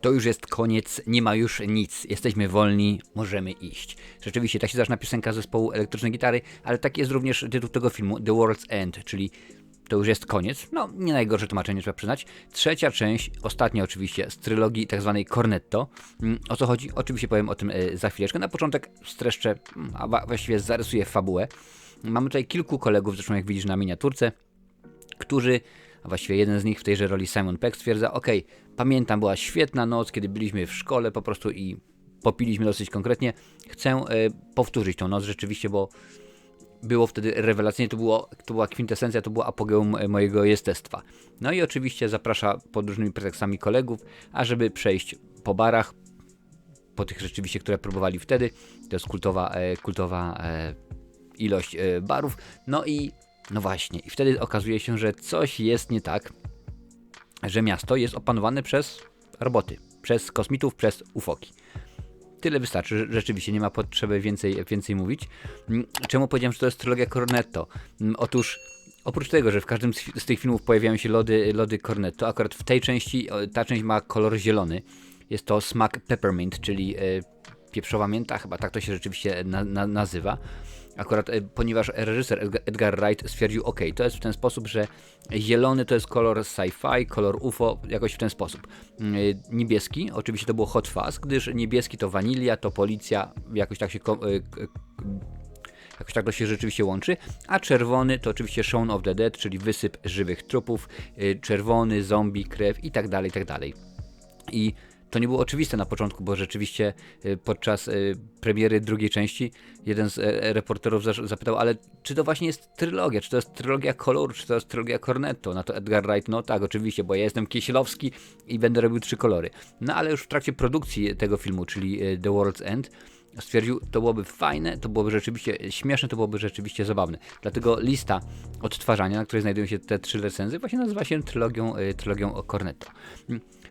To już jest koniec, nie ma już nic. Jesteśmy wolni, możemy iść. Rzeczywiście, tak się zaczyna piosenka zespołu elektrycznej gitary, ale tak jest również tytuł tego filmu, The World's End, czyli to już jest koniec. No, nie najgorsze tłumaczenie, trzeba przyznać. Trzecia część, ostatnia oczywiście, z trylogii tak zwanej Cornetto. Mm, O co chodzi? Oczywiście powiem o tym e, za chwileczkę. Na początek streszczę, mm, a właściwie zarysuję fabułę. Mamy tutaj kilku kolegów, zresztą jak widzisz na miniaturce, którzy, właściwie jeden z nich w tejże roli Simon Peck stwierdza, ok, pamiętam, była świetna noc, kiedy byliśmy w szkole po prostu i popiliśmy dosyć konkretnie. Chcę e, powtórzyć tą noc rzeczywiście, bo było wtedy rewelacyjnie, to, było, to była kwintesencja, to było apogeum e, mojego jestestwa. No i oczywiście zaprasza pod różnymi pretekstami kolegów, ażeby przejść po barach, po tych rzeczywiście, które próbowali wtedy. To jest kultowa, e, kultowa ilość barów. No i no właśnie, i wtedy okazuje się, że coś jest nie tak, że miasto jest opanowane przez roboty, przez kosmitów, przez ufoki. Tyle wystarczy, rzeczywiście nie ma potrzeby więcej, więcej mówić. Mm, Czemu powiedziałem, że to jest trylogia Cornetto? Mm, Otóż oprócz tego, że w każdym z tych filmów pojawiają się lody, lody Cornetto, akurat w tej części ta część ma kolor zielony. Jest to smak peppermint, czyli e, pieprzowa mięta, chyba tak to się rzeczywiście na, na, nazywa. Akurat e, ponieważ reżyser Edgar, Wright stwierdził, ok, to jest w ten sposób, że zielony to jest kolor sci-fi, kolor UFO, jakoś w ten sposób. Mm, e, Niebieski, oczywiście to było Hot Fuzz, gdyż niebieski to wanilia, to policja, jakoś tak się e, Jakoś tak to się rzeczywiście łączy. A czerwony to oczywiście Shaun of the Dead, czyli wysyp żywych trupów, czerwony, zombie, krew i tak dalej, i tak dalej. I to nie było oczywiste na początku, bo rzeczywiście y, podczas y, premiery drugiej części jeden z e, reporterów zaż- zapytał, ale czy to właśnie jest trylogia, czy to jest trylogia koloru, czy to jest trylogia Cornetto? Na to Edgar Wright, no tak, oczywiście, bo ja jestem Kieślowski i będę robił trzy kolory. No ale już w trakcie produkcji tego filmu, czyli y, The World's End, stwierdził, to byłoby fajne, to byłoby rzeczywiście śmieszne, to byłoby rzeczywiście zabawne. Dlatego lista odtwarzania, na której znajdują się te trzy recenzje, właśnie nazywa się trylogią, trylogią Cornetto.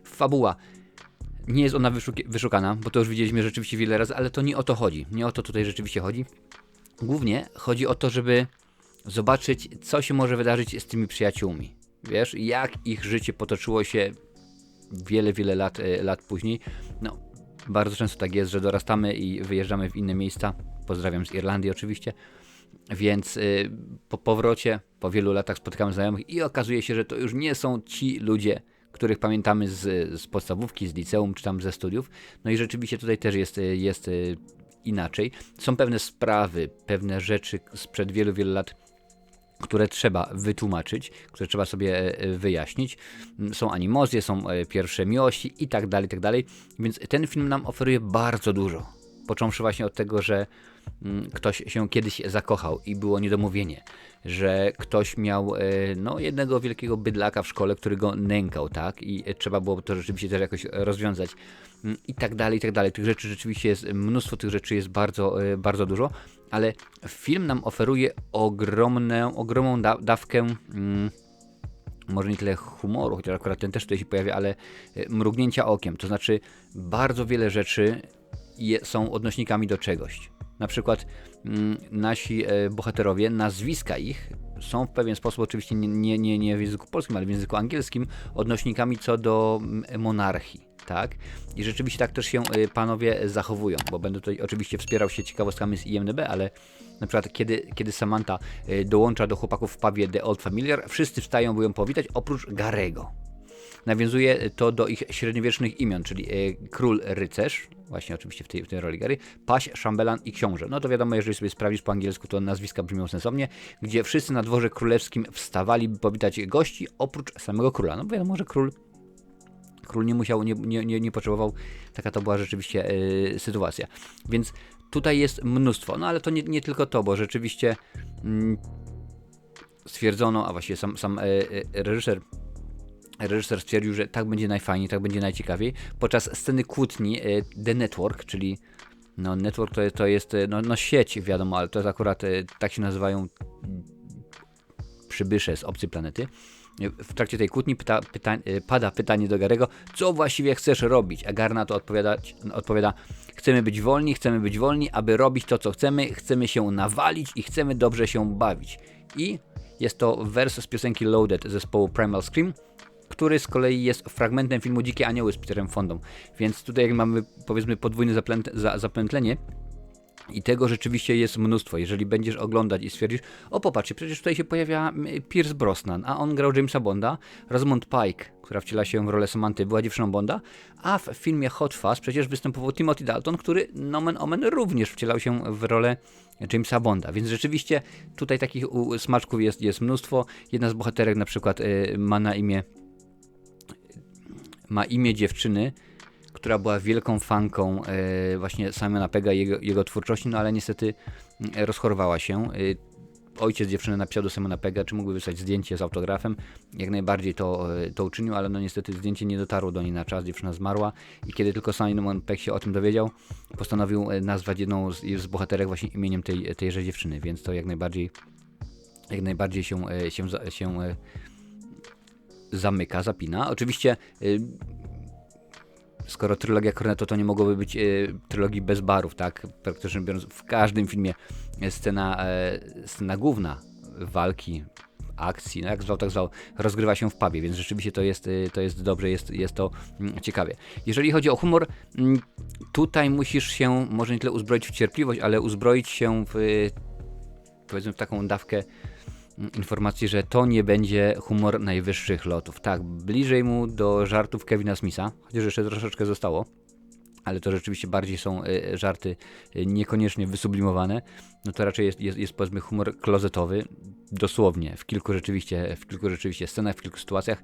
Fabuła. Nie jest ona wyszukana, bo to już widzieliśmy rzeczywiście wiele razy, ale to nie o to chodzi. Nie o to tutaj rzeczywiście chodzi. Głównie chodzi o to, żeby zobaczyć, co się może wydarzyć z tymi przyjaciółmi. Wiesz, jak ich życie potoczyło się wiele, wiele lat, e, lat później. No, bardzo często tak jest, że dorastamy i wyjeżdżamy w inne miejsca. Pozdrawiam z Irlandii oczywiście. Więc y, po powrocie, po wielu latach spotykamy znajomych i okazuje się, że to już nie są ci ludzie, których pamiętamy z, z podstawówki, z liceum czy tam ze studiów. No i rzeczywiście tutaj też jest, jest y, inaczej. Są pewne sprawy, pewne rzeczy sprzed wielu, wielu lat, które trzeba wytłumaczyć, które trzeba sobie e, wyjaśnić. Mm, Są animozje, są e, pierwsze miłości i tak dalej, i tak dalej. Więc ten film nam oferuje bardzo dużo. Począwszy właśnie od tego, że mm, ktoś się kiedyś zakochał i było niedomówienie, że ktoś miał e, no, jednego wielkiego bydlaka w szkole, który go nękał, tak? I e, trzeba było to rzeczywiście też jakoś rozwiązać mm, i tak dalej, i tak dalej. Tych rzeczy rzeczywiście jest, mnóstwo tych rzeczy jest bardzo, e, bardzo dużo, ale film nam oferuje ogromną, ogromną da dawkę mm, może nie tyle humoru, chociaż akurat ten też tutaj się pojawia, ale mrugnięcia okiem. To znaczy, bardzo wiele rzeczy je, są odnośnikami do czegoś. Na przykład mm, nasi e, bohaterowie, nazwiska ich są w pewien sposób, oczywiście nie, nie, nie, w języku polskim, ale w języku angielskim, odnośnikami co do mm, monarchii. Tak? I rzeczywiście tak też się e, panowie zachowują, bo będę tutaj oczywiście wspierał się ciekawostkami z IMDB, ale na przykład kiedy, kiedy Samantha e, dołącza do chłopaków w pubie The Old Familiar, wszyscy wstają, by ją powitać, oprócz Garego. Nawiązuje to do ich średniowiecznych imion, czyli e, król rycerz, właśnie oczywiście w tej, w tej roli Gary, paś, szambelan i książę. No to wiadomo, jeżeli sobie sprawdzisz po angielsku, to nazwiska brzmią sensownie, gdzie wszyscy na dworze królewskim wstawali, by powitać gości, oprócz samego króla. No bo wiadomo, że król król nie musiał, nie, nie, nie, potrzebował, taka to była rzeczywiście e, sytuacja. Więc tutaj jest mnóstwo, no ale to nie, nie tylko to, bo rzeczywiście mm, stwierdzono, a właściwie sam, sam e, reżyser reżyser stwierdził, że tak będzie najfajniej, tak będzie najciekawiej. Podczas sceny kłótni e, The Network, czyli no network to, to jest e, no, no sieć, wiadomo, ale to jest akurat, e, tak się nazywają przybysze z obcej planety. W trakcie tej kłótni pyta, pyta, pada pytanie do Garego, co właściwie chcesz robić? A Gar na to odpowiada, chcemy być wolni, chcemy być wolni, aby robić to, co chcemy, chcemy się nawalić i chcemy dobrze się bawić. I jest to wers z piosenki Loaded zespołu Primal Scream, który z kolei jest fragmentem filmu Dzikie Anioły z Peterem Fondą. Więc tutaj mamy powiedzmy podwójne zapętlenie, i tego rzeczywiście jest mnóstwo. Jeżeli będziesz oglądać i stwierdzisz, o popatrzcie, przecież tutaj się pojawia mm, Pierce Brosnan, a on grał Jamesa Bonda, Rosamund Pike, która wciela się w rolę Samanty, była dziewczyną Bonda, a w filmie Hot Fuzz przecież występował Timothy Dalton, który nomen omen również wcielał się w rolę Jamesa Bonda, więc rzeczywiście tutaj takich smaczków jest, jest mnóstwo. Jedna z bohaterek na przykład y, ma na imię ma imię dziewczyny, która była wielką fanką e, właśnie Simona Pega i jego, jego twórczości, no ale niestety e, rozchorowała się. E, ojciec dziewczyny napisał do Simona Pega, czy mógłby wysłać zdjęcie z autografem. Jak najbardziej to, to uczynił, ale no niestety zdjęcie nie dotarło do niej na czas, dziewczyna zmarła i kiedy tylko Simon Peg się o tym dowiedział, postanowił nazwać jedną z, z bohaterek właśnie imieniem tej, tejże dziewczyny, więc to jak najbardziej jak najbardziej się, się, się zamyka, zapina. Oczywiście skoro trylogia Cornetto to nie mogłoby być e, trylogii bez barów, tak? Praktycznie biorąc, w każdym filmie scena, e, scena główna walki, akcji, no jak zwał, tak zwał, rozgrywa się w pubie, więc rzeczywiście to jest, e, to jest dobrze, jest, jest to mm, ciekawie. Jeżeli chodzi o humor, mm, tutaj musisz się może nie tyle uzbroić w cierpliwość, ale uzbroić się w powiedzmy w taką dawkę informacji, że to nie będzie humor najwyższych lotów. Tak, bliżej mu do żartów Kevina Smitha, chociaż jeszcze troszeczkę zostało, ale to rzeczywiście bardziej są y, żarty y, niekoniecznie wysublimowane, no to raczej jest, jest, jest powiedzmy humor klozetowy, dosłownie, w kilku rzeczywiście, w kilku rzeczywiście scenach, w kilku sytuacjach,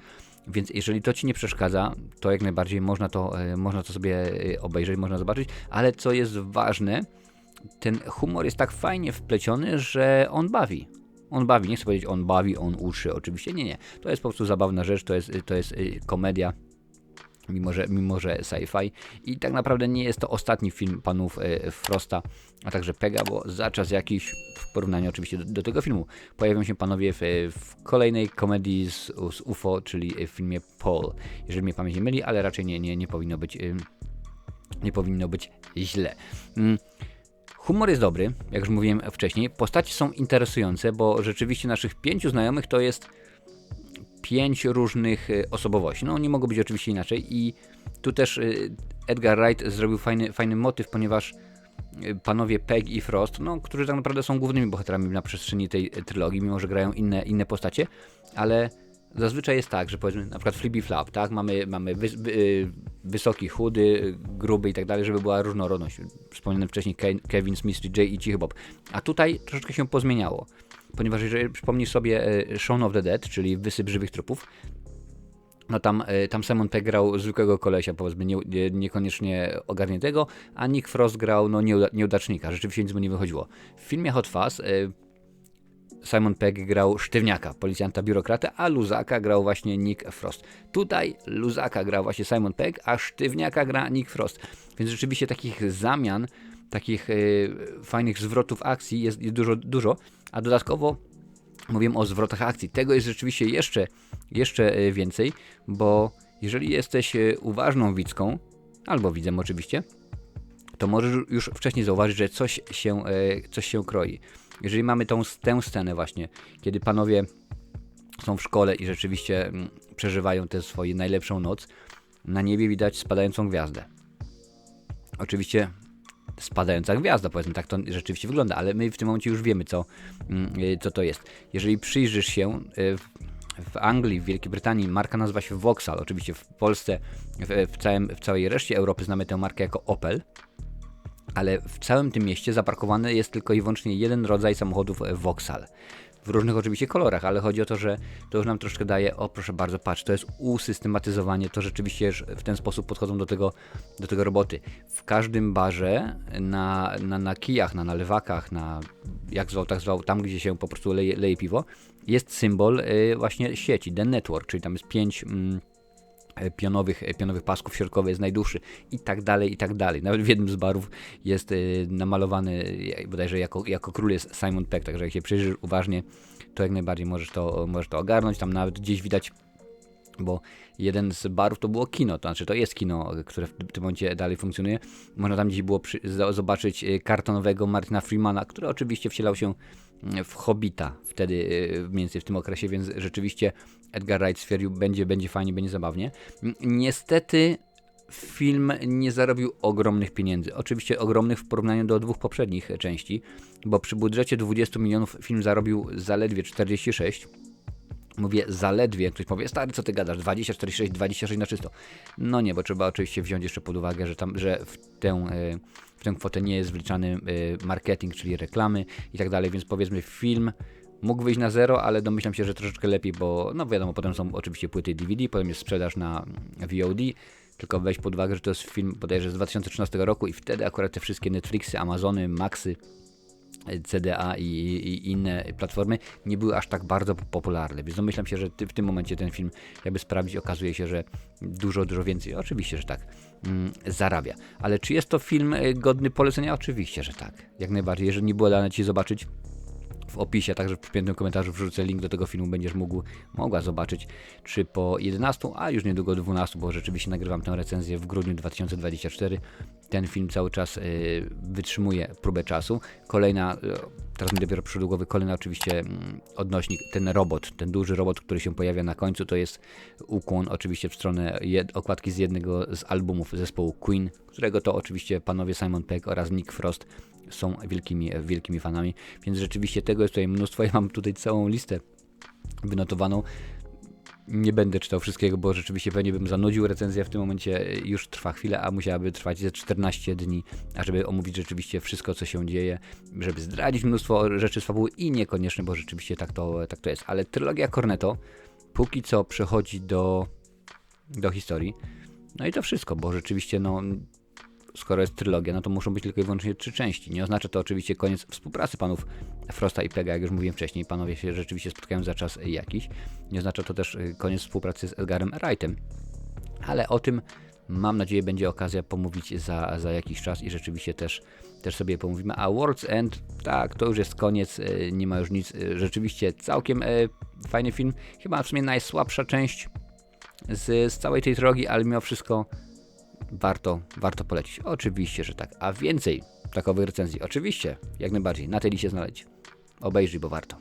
więc jeżeli to Ci nie przeszkadza, to jak najbardziej można to, można to sobie obejrzeć, można zobaczyć, ale co jest ważne, ten humor jest tak fajnie wpleciony, że on bawi. On bawi, nie chcę powiedzieć on bawi, on uczy, oczywiście nie, nie. To jest po prostu zabawna rzecz, to jest, to jest y, komedia, mimo że, mimo że sci-fi. I tak naprawdę nie jest to ostatni film panów y, Frosta, a także Pega, bo za czas jakiś, w porównaniu oczywiście do, do tego filmu, pojawią się panowie w, w kolejnej komedii z, z, UFO, czyli w filmie Paul. Jeżeli mnie pamięć nie myli, ale raczej nie, nie, nie powinno być y, nie powinno być źle. Humor jest dobry, jak już mówiłem wcześniej. Postaci są interesujące, bo rzeczywiście naszych pięciu znajomych to jest pięć różnych e, osobowości. No, nie mogło być oczywiście inaczej. I tu też e, Edgar Wright zrobił fajny, fajny motyw, ponieważ e, panowie Peg i Frost, no, którzy tak naprawdę są głównymi bohaterami na przestrzeni tej trylogii, mimo że grają inne, inne postacie, ale zazwyczaj jest tak, że powiedzmy na przykład Flippy Flap, tak, mamy, mamy wy, wysoki, chudy, gruby i tak dalej, żeby była różnorodność. Wspomniany wcześniej Kevin Smith, Jay i Cichy Bob. A tutaj troszeczkę się pozmieniało, ponieważ jeżeli przypomnisz sobie e, Shaun of the Dead, czyli Wysyp żywych trupów, no tam, e, tam Simon Pegg grał zwykłego kolesia, powiedzmy, nie, nie, niekoniecznie ogarniętego, a Nick Frost grał no, nieuda, nieudacznika, rzeczywiście nic mu nie wychodziło. W filmie Hot Fuzz e, Simon Pegg grał sztywniaka, policjanta biurokratę, a luzaka grał właśnie Nick Frost. Tutaj luzaka grał właśnie Simon Pegg, a sztywniaka gra Nick Frost. Więc rzeczywiście takich zamian, takich yy, fajnych zwrotów akcji jest, jest dużo, dużo, a dodatkowo mówię o zwrotach akcji. Tego jest rzeczywiście jeszcze, jeszcze e, więcej, bo jeżeli jesteś e, uważną widzką, albo widzem oczywiście, to możesz już wcześniej zauważyć, że coś się, coś się kroi. Jeżeli mamy tą, tę scenę właśnie, kiedy panowie są w szkole i rzeczywiście mm, przeżywają tę swoją najlepszą noc, na niebie widać spadającą gwiazdę. Oczywiście spadająca gwiazda, powiedzmy, tak to rzeczywiście wygląda, ale my w tym momencie już wiemy, co, mm, y, co to jest. Jeżeli przyjrzysz się y, w Anglii, w Wielkiej Brytanii marka nazywa się Vauxhall, oczywiście w Polsce, w, w, całym, w całej reszcie Europy znamy tę markę jako Opel, ale w całym tym mieście zaparkowany jest tylko i wyłącznie jeden rodzaj samochodów Vauxhall. W różnych oczywiście kolorach, ale chodzi o to, że to już nam troszkę daje, o proszę bardzo, patrz, to jest usystematyzowanie, to rzeczywiście w ten sposób podchodzą do tego, do tego roboty. W każdym barze, na, na, na kijach, na nalewakach, na jak zwał, tak zwał, tam gdzie się po prostu leje, leje piwo, jest symbol y, właśnie sieci, The Network, czyli tam jest pięć... Mm, pionowych, e, pionowych pasków, środkowy jest najdłuższy i tak dalej, i tak dalej. Nawet w jednym z barów jest y, namalowany, bodajże jako, jako król jest Simon Peck, także jak się przyjrzysz uważnie, to jak najbardziej możesz to, możesz to ogarnąć. Tam nawet gdzieś widać bo jeden z barów to było kino, to znaczy to jest kino, które w tym momencie dalej funkcjonuje. Można tam gdzieś było przy, zobaczyć kartonowego Martina Freemana, który oczywiście wcielał się w Hobbita, wtedy y, mniej więcej w tym okresie, więc rzeczywiście Edgar Wright stwierdził, będzie, będzie fajnie, będzie zabawnie. Niestety film nie zarobił ogromnych pieniędzy. Oczywiście ogromnych w porównaniu do dwóch poprzednich części, bo przy budżecie 20 milionów film zarobił zaledwie 46. Mówię zaledwie, ktoś powie, stary, co ty gadasz, 20, 46, 26 na czysto. No nie, bo trzeba oczywiście wziąć jeszcze pod uwagę, że, tam, że w, tę, w tę kwotę nie jest wliczany e, marketing, czyli reklamy i tak dalej, więc powiedzmy film mógł wyjść na zero, ale domyślam się, że troszeczkę lepiej, bo no wiadomo, potem są oczywiście płyty DVD, potem jest sprzedaż na VOD, tylko weź pod uwagę, że to jest film bodajże z 2013 roku i wtedy akurat te wszystkie Netflixy, Amazony, Maxy, CDA i, i inne platformy nie były aż tak bardzo popularne, więc domyślam się, że w tym momencie ten film, jakby sprawdzić, okazuje się, że dużo, dużo więcej, oczywiście, że tak, zarabia. Ale czy jest to film y, godny polecenia? Oczywiście, że tak, jak najbardziej. Jeżeli nie było dane Ci zobaczyć, w opisie, także w przypiętym komentarzu wrzucę link do tego filmu, będziesz mógł, mogła zobaczyć, czy po 11, a już niedługo 12, bo rzeczywiście nagrywam tę recenzję w grudniu 2024. Ten film cały czas y, wytrzymuje próbę czasu. Kolejna, y, teraz mi dopiero przyszedł kolejna oczywiście mm, odnośnik, ten robot, ten duży robot, który się pojawia na końcu, to jest ukłon oczywiście w stronę jed, okładki z jednego z albumów zespołu Queen, którego to oczywiście panowie Simon Pegg oraz Nick Frost są wielkimi, wielkimi fanami, więc rzeczywiście tego jest tutaj mnóstwo. Ja mam tutaj całą listę wynotowaną. Nie będę czytał wszystkiego, bo rzeczywiście pewnie bym zanudził recenzję. W tym momencie już trwa chwilę, a musiałaby trwać ze 14 dni, ażeby omówić rzeczywiście wszystko, co się dzieje, żeby zdradzić mnóstwo rzeczy z fabuły i niekoniecznie, bo rzeczywiście tak to, tak to jest. Ale trylogia Cornetto póki co przechodzi do, do historii. No i to wszystko, bo rzeczywiście no, skoro jest trylogia, no to muszą być tylko i wyłącznie trzy części. Nie oznacza to oczywiście koniec współpracy panów Frosta i Pega, jak już mówiłem wcześniej. Panowie się rzeczywiście spotkają za czas jakiś. Nie oznacza to też y, koniec współpracy z Edgarem Wrightem. Ale o tym mam nadzieję będzie okazja pomówić za, za jakiś czas i rzeczywiście też, też sobie pomówimy. A World's End, tak, to już jest koniec, y, nie ma już nic. Y, Rzeczywiście całkiem fajny film. Chyba w sumie najsłabsza część z, z całej tej drogi, ale mimo wszystko warto, warto polecić. Oczywiście, że tak. A więcej takowych recenzji, oczywiście, jak najbardziej, na tej liście znaleźć. Obejrzyj, bo warto.